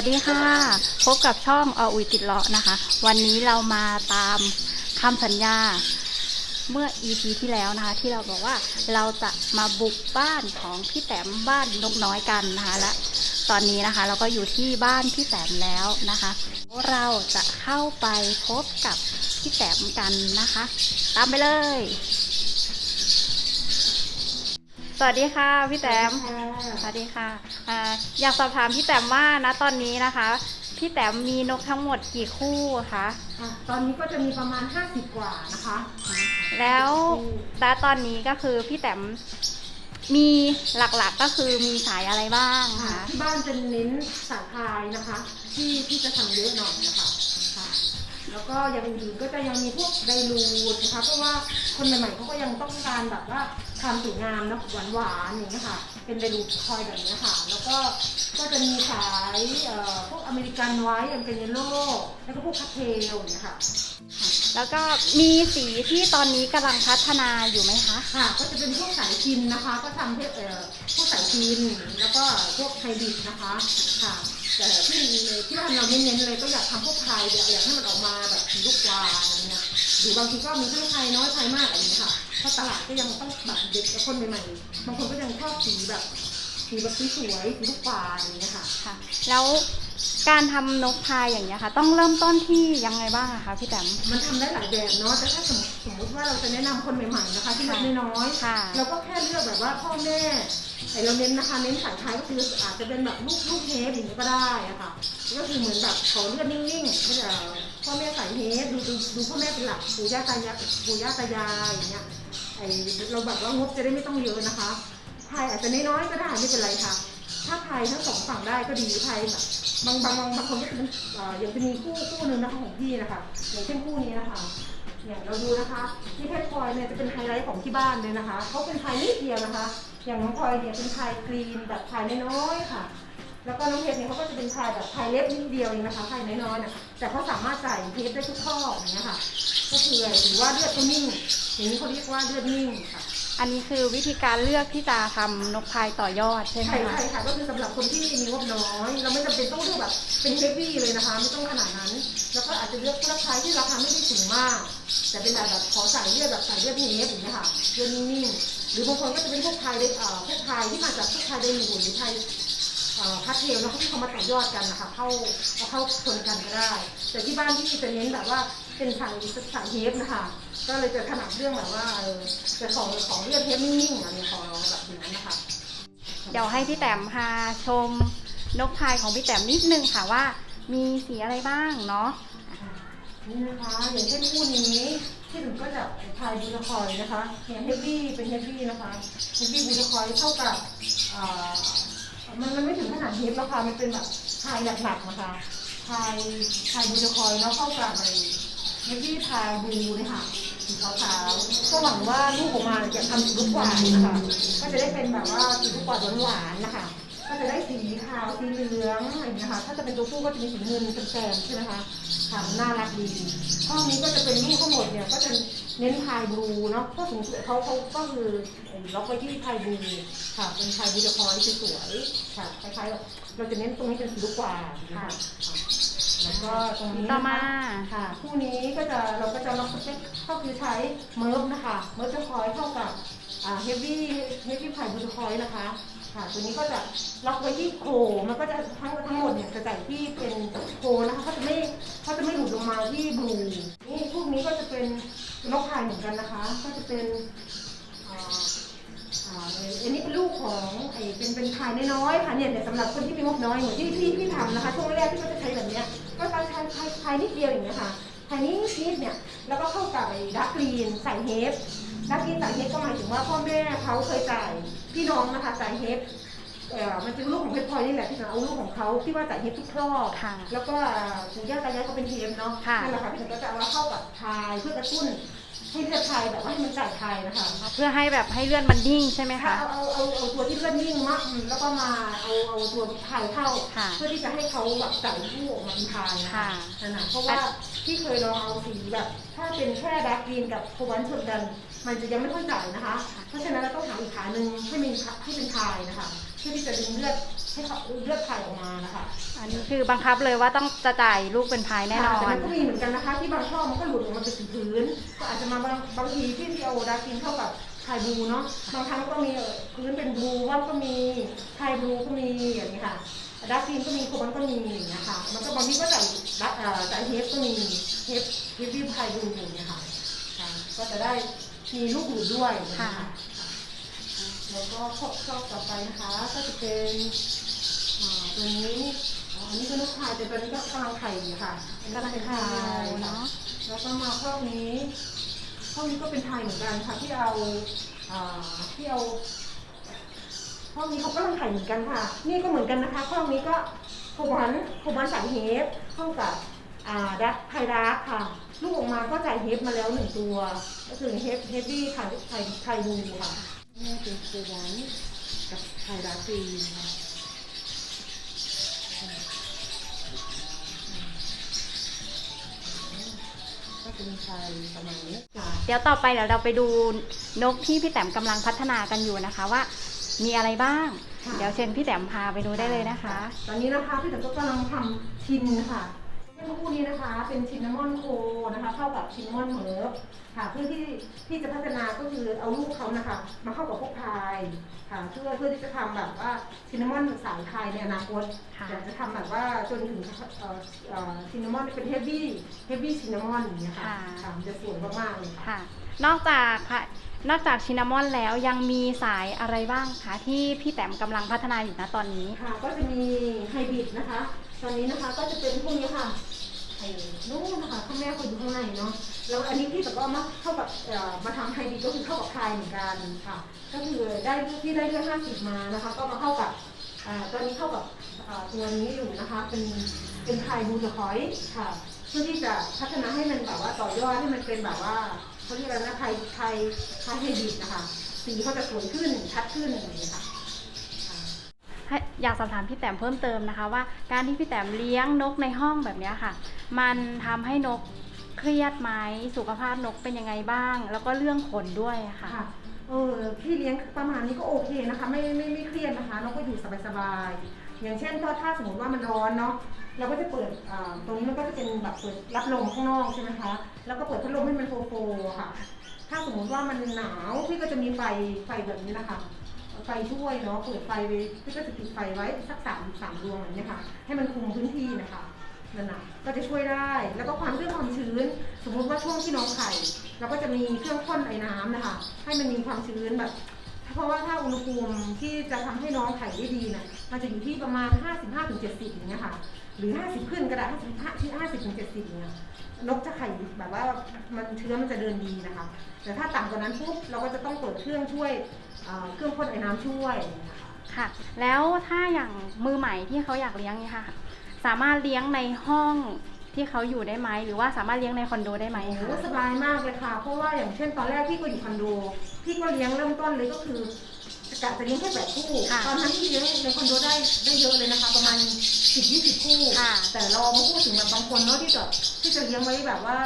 วัสดีค่ะ พบกับช่องออุยติดเลาะนะคะ วันนี้เรามาตามคำสัญญา เมื่อ EP ที่แล้วนะคะ ที่เราบอกว่าเราจะมาบุกบ้านของพี่แต้มบ้านนกน้อยกันนะคะและตอนนี้นะคะ เราก็อยู่ที่บ้านพี่แต้มแล้วนะคะ เราจะเข้าไปพบกับพี่แต้มกันนะคะ ตามไปเลย สวัสดีค่ะพี่แต้มสวัสดีค่ะอ่าอยากสอบถามพี่แต้มว่านะตอนนี้นะคะ พี่แต้มมีนกทั้งหมดกี่คู่คะค่ะตอนนี้ก็จะมีประมาณ 50 กว่านะคะ แล้วณตอนนี้ก็คือพี่แต้มมีหลักๆก็คือมีสายอะไรบ้างค่ะคะที่บ้านจะเน้นสายพายนะคะ ที่ที่จะทำเยอะหน่อยนะคะค่ะ แล้วก็อย่างอื่นๆก็จะยังมีพวกไดรูดนะคะเพราะว่าคนใหม่ๆเขาก็ยังต้องการแบบว่าความสวยงามนะหวานๆอย่างนี้ยค่ะ เป็นไดรูดคอยแบบนี้ค่ะ แล้วก็ก็จะมีสายเอ่อพวกอเมริกันไว้อย่างเป็นเยลโล่แล้วก็พวกคัตเทลอย่างนี้ยค่ะแล้วก็มีสีที่ตอนนี้กำลังพัฒนาอยู่ไหมคะ ค่ะ ก็จะเป็นพวกสายพินนะคะ ก็ทำพวกเอ่อพวกสายพินแล้วก็พวกไฮบริดนะคะ ค่ะ แต่ที่ที่ทำเราเน้นๆเลยก็อยากทำพวกไทยอยากอยากให้มันออกมาแบบสีลูกวานอะไรเงี้ยหรือบางทีก็มีทั้งไทยน้อยไทยมากอะไรเงี้ยค่ะเพราะตลาดก็ยังต้องแบบเด็กกับคนใหม่ๆบางคนก็ยังชอบสีแบบสีแบบสวยๆสีลูกวานอย่างเงี้ยค่ะ ค่ะ แล้วการทำนกพายอย่างเงี้ยค่ะ ต้องเริ่มต้นที่ยังไงบ้างอะคะพี่แต้มมันทำได้หลายแบบเนาะแต่ถ้าสมมติสมมติว่าเราจะแนะนำคนใหม่ๆนะคะ ที่มันน้อยๆ ค่ะ เราก็แค่เลือกแบบว่าพ่อแม่ ไอเราเน้นนะคะเน้นสายไทยก็คืออาจจะเป็นแบบลูกลูกเฮฟอย่างนี้ก็ได้อะค่ะ ก็คือเหมือนแบบเขาเลือดนิ่งๆก็จะพ่อแม่สายเฮฟดูดูดูพ่อแม่เป็นหลักปู่ย่าตายายปู่ย่าตายายอย่างเงี้ยไอเราแบบว่างบจะได้ไม่ต้องเยอะนะคะไทยอาจจะน้อยๆก็ได้ไม่เป็นไรค่ะ ถ้าไทยทั้งสองฝั่งได้ก็ดีไทยแบบบางบางบางบางคนก็จะเป็นอ่ออย่างจะมีคู่คู่หนึ่งนะคะของพี่นะคะอย่างเช่นคู่นี้นะคะเนี่ยเราดูนะคะที่เพชรพลอยเนี่ยจะเป็นไฮไลท์ของที่บ้านเลยนะคะเขาเป็นไทยนิดเดียวนะคะ อย่างน้องพลอยเนี่ยเป็นไทยกรีนแบบไทยน้อยๆค่ะ แล้วก็น้องเพชรเนี่ยเขาก็จะเป็นไทยแบบไทยเล็บนิดเดียวเองนะคะไทยน้อยๆนะแต่เขาสามารถใส่เพชรได้ทุกข้ออย่างเงี้ยค่ะ ก็คือถือว่าเลือดเขานิ่งอย่างนี้เขาเรียกว่าเลือดนิ่งค่ะอันนี้คือวิธีการเลือกที่จะทำนกพายต่อยอดใช่ไหมใช่คะ ใช่ค่ะก็คือสำหรับคนที่มีงบน้อยเราไม่จำเป็นต้องเลือกแบบเป็นเฮฟวี่เลยนะคะไม่ต้องขนาดนั้น แล้วก็อาจจะเลือกผู้รับใช้ที่ราคาไม่ได้สูงมาก แต่เป็นแบบขอใส่เลือดแบบใส่เลือดเฮฟอย่างนี้ยค่ะเลือดนิ่งๆ หรือบางคนก็จะเป็นพวกไทยได้เอ่อพวกไทยที่มาจากพวกไทยได้หนูหรือไทยเอ่อพัทเทลแล้วที่เขามาต่อยอดกันนะคะเข้าเอาเข้าชนกันก็ได้ แต่ที่บ้านที่จะเน้นแบบว่าเป็นสายสายเฮฟนะคะก็เลยจะถนัดเรื่องแบบว่าเออจะของของเลือดเฮฟนิ่งๆอันนี้ของเราแบบอย่างนั้นนะคะเดี๋ยวให้พี่แต้มพาชมนกพายของพี่แต้มนิดนึงค่ะว่า มีสีอะไรบ้างเนาะนี่นะคะอย่างเช่นคู่นี้ ที่หนูก็จะพายบูทคอยนะคะอย่างเฮฟวี่เป็นเฮฟวี่นะคะเฮฟวี่บูทคอยเท่ากับมันมันไม่ถึงขนาดเฮฟแล้วค่ะมันเป็นแบบพายหนักๆนะคะพายพายบูทคอยแล้วเข้ากับอะไรเฮฟวี่พายบูนี่ยค่ะสีขาวๆก็หวังว่าลูกออกมาเนี่ยจะทำสีลูกหวานนะคะก็จะได้เป็นแบบว่าสีลูกหวานหวานๆนะคะ ก็จะได้สีขาวสีเหลืองอะไรอย่างเงี้ยค่ะถ้าจะเป็นตัวผู้ก็จะมีสีเงินแซมๆใช่ไหมคะค่ะน่ารักดีห้องนี้ก็จะเป็นลูกทั้งหมดเนี่ยก็จะเน้นพายบลูเนาะก็ถึงเขาเขาก็คือล็อกไว้ที่พายบลูค่ะ เป็นพายบลูจะคอยสวยๆค่ะคล้ายๆแบบเราจะเน้นตรงนี้เป็นสีลูกกวาดค่ะค่ะแล้วก็ตรงนี้ต่อนะคะมาค่ะ คู่นี้ก็จะเราก็จะล็อกสเปคก็คือใช้เมิร์ฟนะคะเมิร์ฟจะคอยเท่ากับอ่าเฮฟวี่เฮฟวี่ไผ่บูทคอยนะคะ ค่ะ ตัวนี้ก็จะล็อกไว้ที่โคมันก็จะทั้งทั้งหมดเนี่ยจะใส่ที่เป็นโคนะคะเขาจะไม่เขาจะไม่หลุดลงมาที่บลูนี่พวกนี้ก็จะเป็นนกพายเหมือนกันนะคะ ก็จะเป็นอันนี้เป็นลูกของไอ้เป็นเป็นพายน้อยๆค่ะเนี่ยแต่สำหรับคนที่มีงบน้อยเหมือนที่ที่ที่ทำนะคะช่วงแรกที่เขาจะใช้แบบเนี้ยก็จะใช้พายพายนิดเดียวอย่างเงี้ยค่ะพายนี้นิดเนี่ยแล้วก็เข้ากับไอ้ดักกรีนใส่เฮฟ ดักกรีนใส่เฮฟก็หมายถึงว่าพ่อแม่เขาเคยจ่ายพี่น้องนะคะจ่ายเฮฟเอ่อมันเป็นลูกของเพชรพลอยนี่แหละที่เราเอาลูกของเขาที่ว่าจ่ายเฮฟทุกครอบค่ะแล้วก็อ่าปู่ย่าตายายก็เป็นเฮฟเนาะค่ะ นั่นแหละค่ะพี่ถึงก็จะเอามาเข้ากับพายเพื่อกระตุ้นให้เลือดพายแบบว่าให้มันจ่ายพายนะคะ เพื่อให้แบบให้เลื่อนมันนิ่งใช่ไหมถ้าคะเอาเอาเอาเอาตัวที่เลือดนิ่งมากแล้วก็มาเอาเอาตัวพายเข้า ค่ะเพื่อที่จะให้เขาแบบใส่ลูกออกมาเป็นพายนะค่ะ นั่นนะเพราะว่าที่เคยลองเอาสีแบบ ถ้าเป็นแค่ดักกรีนกับโควันชนกัน มันจะยังไม่ค่อยจ่ายนะคะ เพราะฉะนั้นเราต้องหาอีกขาหนึ่งให้มีให้เป็นพายนะคะ เพื่อที่จะดึงเลือดให้เขาเลือดพายออกมานะคะอันนี้คือบังคับเลยว่าต้องจะจ่ายลูกเป็นพายแน่นอค่ะแต่นมันก็มีเหมือนกันนะคะ ที่บางช่อมันก็หลุดออกมาเป็นพื้น ก็อาจจะมาบางบางทีที่ที่เอาดากินเข้ากับไทยบลูเนาะบางครั้งก็มีเอ่อพื้นเป็นบลูว่างก็มีไทยบลูก็มีอย่างนี้ค่ะดากินก็มีโคบันก็มีอย่างเงี้ยค่ะมันก็บางทีก็จ่ายดักเอ่อจ่ายเฮฟก็มีเฮฟเฮฟวี่ไทยบลูอย่างเงี้ยค่ะค่ะก็จะได้ มีลูกหลุดด้วยอย่างเงี้ยค่ะค่ะ แล้วก็ข้อข้อต่อไปนะคะ ก็จะเป็นอ่าตัวนี้อ๋ออันนี้ก็นกพายแต่ตัวนี้ก็กำลังไข่อยู่ค่ะอันนี้ก็เป็นไข่เนาะ แล้วก็มาข้อนี้ข้อนี้ก็เป็นไทยเหมือนกันค่ะที่เอาอ่าที่เอาข้อนี้เขาก็ลังไข่เหมือนกันค่ะ นี่ก็เหมือนกันนะคะข้อนี้ก็โคบันโคบันสายเฮฟเข้ากับอ่าดักไทยรักค่ะ ลูกออกมาก็จ่ายเฮฟมาแล้วหนึ่งตัว ก็คือเฮฟเฮฟวี่ค่ะไทยไทยบูค่ะนี่เป็นโคบันกับไทยรักปีค่ะก็เป็นไทยประมาณนี้ค่ะเดี๋ยวต่อไปเดี๋ยวเราไปดูนกที่พี่แต้มกำลังพัฒนากันอยู่นะคะว่า มีอะไรบ้างค่ะเดี๋ยวเชิญพี่แต้มพาไปดูได้เลยนะคะ ตอนนี้นะคะพี่ติ๋มก็กำลังทำชินค่ะ เมื่อคู่นี้นะคะเป็นชินนามอนโคนะคะเข้ากับชินนามอนเฮิร์บค่ะเพื่อที่ที่จะพัฒนาก็คือเอาลูกเขานะคะ มาเข้ากับพวกพายค่ะเพื่อเพื่อที่จะทำแบบว่าชินนามอนสายพายในอนาคตค่ะ อยากจะทำแบบว่าจนถึงเอ่อเอ่อชินนามอนเป็นเฮฟวี่เฮฟวี่ชินนามอนอย่างเงี้ยค่ะค่ะ ค่ะมันจะสวยมากๆเลยค่ะ ค่ะ นอกจากค่ะนอกจากชินามอนแล้วยังมีสายอะไรบ้างคะที่พี่แต้มกำลังพัฒนาอยู่นะตอนนี้ ค่ะก็จะมีไฮบริดนะคะ ตอนนี้นะคะก็จะเป็นพวกนี้ค่ะ ไอ้นู่นนะคะข้างแม่เขาอยู่ข้างในเนาะแล้วอันนี้พี่แต่ก็เอามาเข้ากับเอ่อมาทำไฮบริดก็คือเข้ากับพายเหมือนกันค่ะ ก็คือได้ที่ได้เลือดห้าสิบมานะคะ ก็มาเข้ากับอ่าตอนนี้เข้ากับอ่าตัวนี้อยู่นะคะ เป็นเป็นพายบูเดอร์คอยค่ะ เพื่อที่จะพัฒนาให้มันแบบว่าต่อยอดให้มันเป็นแบบว่าเขาเรียกอะไรนะไทยไทยไทยไฮบริดนะคะ สีเขาจะสวยขึ้นชัดขึ้นอย่างนี้ยค่ะค่ะให้ อยากสอบถามพี่แต้มเพิ่มเติมนะคะ ว่าการที่พี่แต้มเลี้ยงนกในห้องแบบนี้ค่ะ มันทำให้นกเครียดไหมสุขภาพนกเป็นยังไงบ้าง แล้วก็เรื่องขนด้วยค่ะคะเออพี่เลี้ยงประมาณนี้ก็โอเคนะคะ ไม่ไม่ไม่เครียดนะคะน้องก็อยู่สบายๆอย่างเช่นถ้าถ้าสมมติว่ามันร้อนเนาะเราก็จะเปิดอ่าตรงนี้มันก็จะเป็นแบบเปิดรับลมข้างนอกใช่ไหมคะ แล้วก็เปิดพัดลมให้มันโฟโฟค่ะ ถ้าสมมติว่ามันหนาวพี่ก็จะมีไฟไฟแบบนี้นะคะ ไฟช่วยเนาะเปิดไฟไว้พี่ก็จะติดไฟไว้สักสามสามดวงอย่างนี้ยค่ะให้มันคุมพื้นที่นะคะนั่นนะก็จะช่วยได้แล้วก็ความเรื่องความชื้น สมมุติว่าช่วงที่น้องไข่เราก็จะมีเครื่องพ่นไอ้น้ำนะคะ ให้มันมีความชื้นแบบ เพราะว่าถ้าอุณหภูมิที่จะทำให้น้องไข่ได้ดีนะมันจะอยู่ที่ประมาณ 55ถึง70อย่างเงี้ยค่ะ หรือ 50 ขึ้นก็ได้55ที่50ถึง70อย่างเงี้ยนกจะไข่แบบว่ามันเชื้อมันจะเดินดีนะคะ แต่ถ้าต่ำกว่านั้นปุ๊บเราก็จะต้องเปิดเครื่องช่วยเอ่อเครื่องพ่นไอ้น้ำช่วยอย่างเงี้ยค่ะค่ะ แล้วถ้าอย่างมือใหม่ที่เขาอยากเลี้ยงเนี่ยค่ะ สามารถเลี้ยงในห้องที่เขาอยู่ได้ไหมหรือว่าสามารถเลี้ยงในคอนโดได้ไหมโอ้คะโหสบายมากเลยค่ะ เพราะว่าอย่างเช่นตอนแรกพี่ก็อยู่คอนโด พี่ก็เลี้ยงเริ่มต้นเลยก็คือ กะจะเลี้ยงแค่แบบคู่ ค่ะตอนนั้นพี่เลี้ยงในคอนโดได้ได้เยอะเลยนะคะ ประมาณสิบยี่สิบคู่ ค่ะ แต่เรามาพูดถึงแบบบางคนเนาะที่จะที่จะเลี้ยงไว้แบบว่า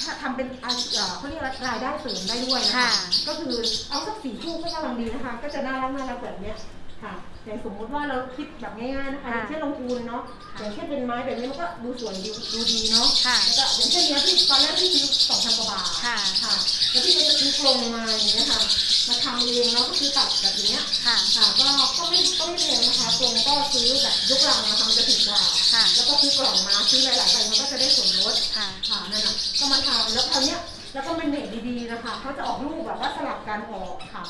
ถ้าทำเป็นอาชีพเอ่อเขาเรียกว่ารายได้เสริมได้ด้วยนะคะค่ะก็คือเอาสักสี่คู่ก็กำลังดีนะคะ ก็จะน่ารักน่ารักแบบเนี้ย ค่ะอย่างสมมุติว่าเราคิดแบบง่ายๆนะคะอย่างเช่นลงทุนเนาะอย่างเช่นเป็นไม้แบบนี้มันก็ดูสวยดีดูดีเนาะค่ะ แล้วก็อย่างเช่นเนี้ยพี่ตอนแรกพี่ซื้อสองพันกว่าบาทค่ะ ค่ะแล้วพี่ก็จะซื้อกรงมาอย่างเงี้ยค่ะมาทำเองแล้วก็คือตัดแบบเนี้ยค่ะ ค่ะก็ก็ไม่ก็ไม่แพงนะคะกรงก็ซื้อแบบยกลังมาทำจะถูกกว่าค่ะ แล้วก็ซื้อกล่องมาซื้อหลายๆใบมันก็จะได้ส่วนลด ค่ะ ค่ะนั่นแหละก็มาทำแล้วคราวเนี้ย แล้วก็เป็นเน็ตดีๆนะคะเขาจะออกลูกแบบว่าสลับกันออกค่ะ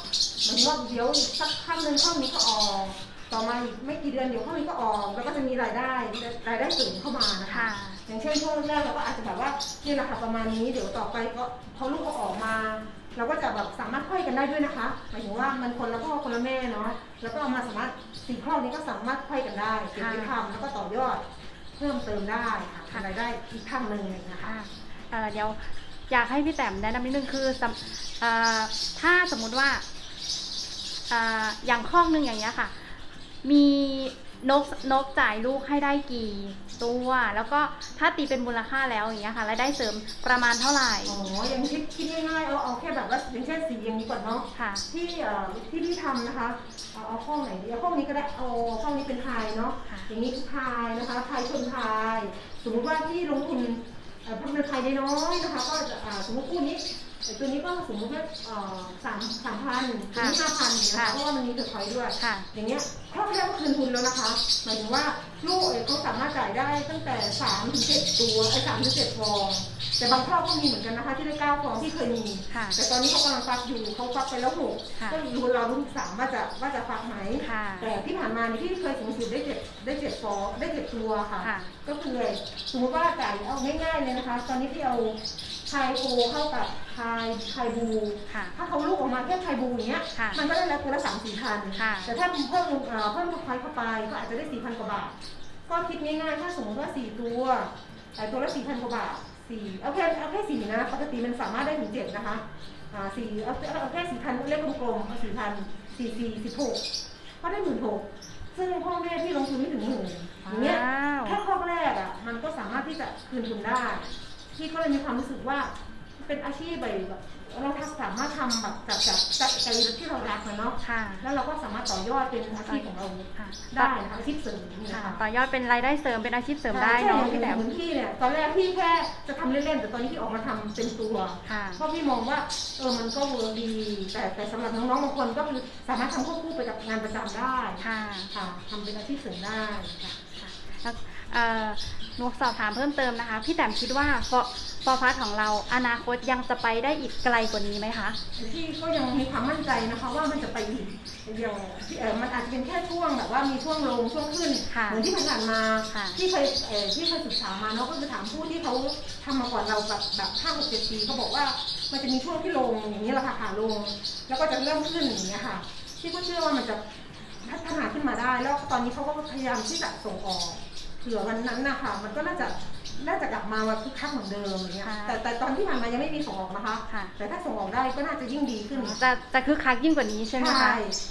เหมันว่าเดี๋ยวอีกสักข้างหนึ่งข้างนี้ก็ออกต่อมาอีกไม่กี่เดือนเดี๋ยวข้างนี้ก็ออกแล้วก็จะมีรายได้รายได้เสริมเข้ามานะคะค่ะอย่างเช่นช่วงแรกเราก็อาจจะแบบว่านี่แหละค่ะประมาณนี้เดี๋ยวต่อไปก็พอลูกเขาออกมาเราก็จะแบบสามารถค่อยกันได้ด้วยนะคะหมายถึงว่ามันคนละพ่อคนละแม่เนาะแล้วก็เอามาสามารถสี่ข้อนี้ก็สามารถค่อยกันได้เก็บไว้ทำแล้วก็ต่อยอดเพิ่มเติมได้ค่ะรายได้อีกทางหนึ่งนะคะค่ะเอ่อเดี๋ยว อยากให้พี่แต้มแนะนำนิดนึงคือสำเอ่อถ้าสมมุติว่าเอ่ออย่างข้องหนึ่งอย่างเงี้ยค่ะ มีนกนกจ่ายลูกให้ได้กี่ตัว แล้วก็ถ้าตีเป็นมูลค่าแล้วอย่างเงี้ยค่ะรายได้เสริมประมาณเท่าไหร่อ๋อยังคิดคิดง่ายๆเอาเอาแค่แบบว่าอย่างเช่นสีอย่างนี้ก่อนเนาะค่ะที่เอ่อที่พี่ทำนะคะเอาเอาห้องไหนดีเอาห้องนี้ก็ได้เอาห้องนี้เป็นพายเนาะค่ะอย่างนี้คือพายนะคะพายชนพาย สมมติว่าที่ลงทุน เอ่อทำเป็นพายน้อยๆนะคะ ก็สมมติคู่นี้ ไอ้ตัวนี้ก็สมมติว่าเอ่อสามสามพันตัวนี้ห้าพันนะคะเพราะว่ามันมีเถอะคอยด้วย ค่ะ อย่างเงี้ยครอบครัวก็คืนทุนแล้วนะคะ หมายถึงว่าลูกเอ่ยเขาสามารถจ่ายได้ตั้งแต่สามถึงเจ็ดตัวไอ้สามถึงเจ็ดฟอง แต่บางครอบก็มีเหมือนกันนะคะที่ได้เก้าฟองที่เคยมี ค่ะ แต่ตอนนี้เขากำลังฟักอยู่เขาฟักไปแล้วหกค่ะ ก็รู้เรารุ่นสามว่าจะว่าจะฟักไหม ค่ะ แต่ที่ผ่านมานี่ที่เคยสูงสุดได้เจ็ดได้เจ็ดฟองได้เจ็ดตัวค่ะ ค่ะ ก็คือสมมติว่าจ่ายเอาง่ายๆเลยนะคะ ตอนนี้ที่เอา ไทยโอเข้ากับไทยไทยบูค่ะ ถ้าเขาลูกออกมาแค่ไทยบูอย่างเงี้ย ค่ะมันก็ได้แล้วตัวละสามสี่พันค่ะ แต่ถ้าเพิ่มเอ่อเพิ่มลูกไฟเข้าไปก็อาจจะได้สี่พันกว่าบาท ก็คิดง่ายๆ ถ้าสมมติว่าสี่ตัวแต่ตัวละสี่พันกว่าบาทสี่เอาแค่เอาแค่สี่นะ ปกติมันสามารถได้ถึงเจ็ดนะคะ อ่าสี่เอาเอาเอาแค่สี่พันเลขกลมๆเอาสี่พันสี่สี่สิบหกก็ได้หมื่นหกซึ่งพ่อแม่ที่ลงทุนไม่ถึงหมื่นอย่างเงี้ย ว้าว แค่ข้อแรกอะ มันก็สามารถที่จะคืนทุนได้ พี่ก็เลยมีความรู้สึกว่า เป็นอาชีพแบบเราทำสามารถทำแบบจากจากจากใจที่เรารักนะเนาะค่ะ แล้วเราก็สามารถต่อยอดเป็นอาชีพของเราค่ะ ได้นะคะอาชีพเสริมนี่ค่ะนะคะต่อยอดเป็นรายได้เสริมเป็นอาชีพเสริมได้เนาะใช่พี่แต้มเหมือนพี่เนี่ยตอนแรกพี่แค่จะทำเล่นๆแต่ตอนนี้พี่ออกมาทำเป็นตัว ค่ะ เพราะพี่มองว่าเออมันก็เวิร์กดี แต่แต่สำหรับน้องๆบางคนก็คือสามารถทำควบคู่ไปกับงานประจำได้ค่ะค่ะทำเป็นอาชีพเสริมได้ค่ะ แล้วเอ่อ หนูสอบถามเพิ่มเติมนะคะ พี่แต้มคิดว่าฟอฟอพัสของเราอนาคตยังจะไปได้อีกไกลกว่านี้ไหมคะ พี่ก็ยังมีความมั่นใจนะคะว่ามันจะไปอีกอย่างที่เออมันอาจจะเป็นแค่ช่วงแบบว่ามีช่วงลงช่วงขึ้นค่ะเหมือนที่ผ่านๆมาค่ะที่เคยเออที่เคยศึกษามาเนาะก็คือถามผู้ที่เขาทำมาก่อนเราแบบแบบห้าหกเจ็ดปีเขาบอกว่ามันจะมีช่วงที่ลงอย่างนี้แหละค่ะขาลง แล้วก็จะเริ่มขึ้นอย่างเงี้ยค่ะพี่ก็เชื่อว่ามันจะพัฒนาขึ้นมาได้ แล้วตอนนี้เขาก็พยายามที่จะส่งออก เผื่อวันนั้นนะคะมันก็น่าจะน่าจะกลับมาว่าคึกคักเหมือนเดิมอย่างเงี้ยค่ะแต่แต่ตอนที่ผ่านมายังไม่มีส่งออกนะคะ ค่ะ แต่ถ้าส่งออกได้ก็น่าจะยิ่งดีขึ้น จะจะคึกคักยิ่งกว่านี้ใช่ไหมคะ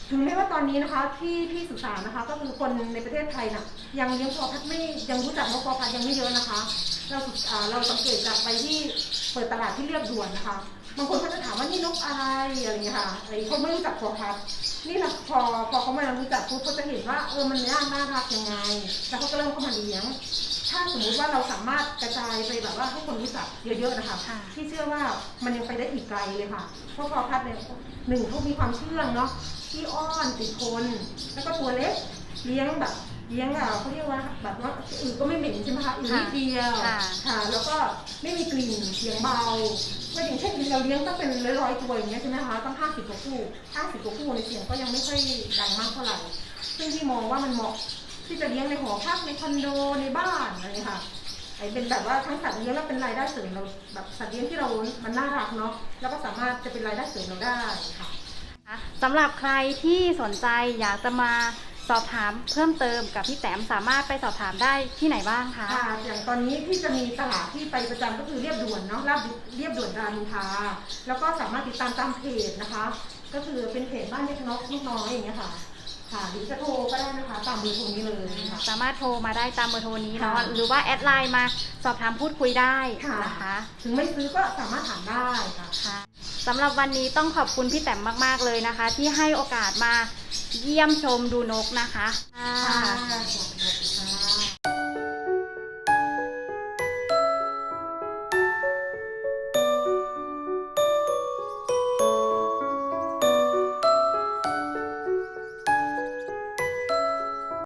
ถึงแม้ว่าตอนนี้นะคะที่ที่ศึกษานะคะ ก็คือคนในประเทศไทยน่ะยังเลี้ยงปอพัดไม่ยังรู้จักนกปอพัดยังไม่เยอะนะคะ เราศึกอ่าเราสังเกตจากไปที่เปิดตลาดที่เรียบด่วนนะคะ บางคนเขาจะถามว่านี่นกอะไรอะไรอย่างเงี้ยค่ะไอ้เขาไม่รู้จักปอพัดนี่แหละพอพอเขามารู้จักปุ๊บเขาจะเห็นว่าเออมันน่าน่ารักยังไง แล้วเขาก็เริ่มเข้ามาเลี้ยง ถ้าสมมุติว่าเราสามารถกระจายไปแบบว่าให้คนรู้จักเยอะๆนะคะค่ะ ที่เชื่อว่ามันยังไปได้อีกไกลเลยค่ะ เพราะพอพัดเนี่ยหนึ่งเขามีความเชื่องเนาะที่อ้อนติดคน แล้วก็ตัวเล็กเลี้ยงแบบ เลี้ยงอะเขาเรียกว่าแบบว่าอือก็ไม่เหม็นใช่ไหมคะอือนิดเดียวค่ะ ค่ะ แล้วก็ไม่มีกลิ่นเสียงเบาก็อย่างเช่นเราเลี้ยงต้องเป็นร้อยๆตัวอย่างเงี้ยใช่ไหมคะต้องห้าสิบกว่าคู่ห้าสิบกว่าคู่ในเสียงก็ยังไม่ค่อยดังมากเท่าไหร่ ซึ่งที่มองว่ามันเหมาะที่จะเลี้ยงในหอพักในคอนโดในบ้านอะไรอย่างเงี้ยค่ะไอ้เป็นแบบว่าทั้งสัตว์เลี้ยงแล้วเป็นรายได้เสริมเราแบบสัตว์เลี้ยงที่เรา มันน่ารักเนาะแล้วก็สามารถจะเป็นรายได้เสริมเราได้ค่ะ สำหรับใครที่สนใจอยากจะมา สอบถามเพิ่มเติมกับพี่แต้มสามารถไปสอบถามได้ที่ไหนบ้างคะ ค่ะอย่างตอนนี้ที่จะมีตลาดที่ไปประจำก็คือเรียบด่วนเนาะราบเรียบด่วนรามอินทราแล้วก็สามารถติดตามตามเพจนะคะ ก็คือเป็นเพจบ้านเล็กนกลูกน้อยอย่างเงี้ยค่ะค่ะหรือจะโทรก็ได้นะคะตามเบอร์โทรนี้เลยค่ะ สามารถโทรมาได้ตามเบอร์โทรนี้เนาะค่ะหรือว่าแอดไลน์มาสอบถามพูดคุยได้ค่ะ นะคะถึงไม่ซื้อก็สามารถถามได้ค่ะ ค่ะ สำหรับวันนี้ต้องขอบคุณพี่แต้มมาก ๆ เลยนะคะ ที่ให้โอกาสมาเยี่ยมชมดูนกนะคะค่ะ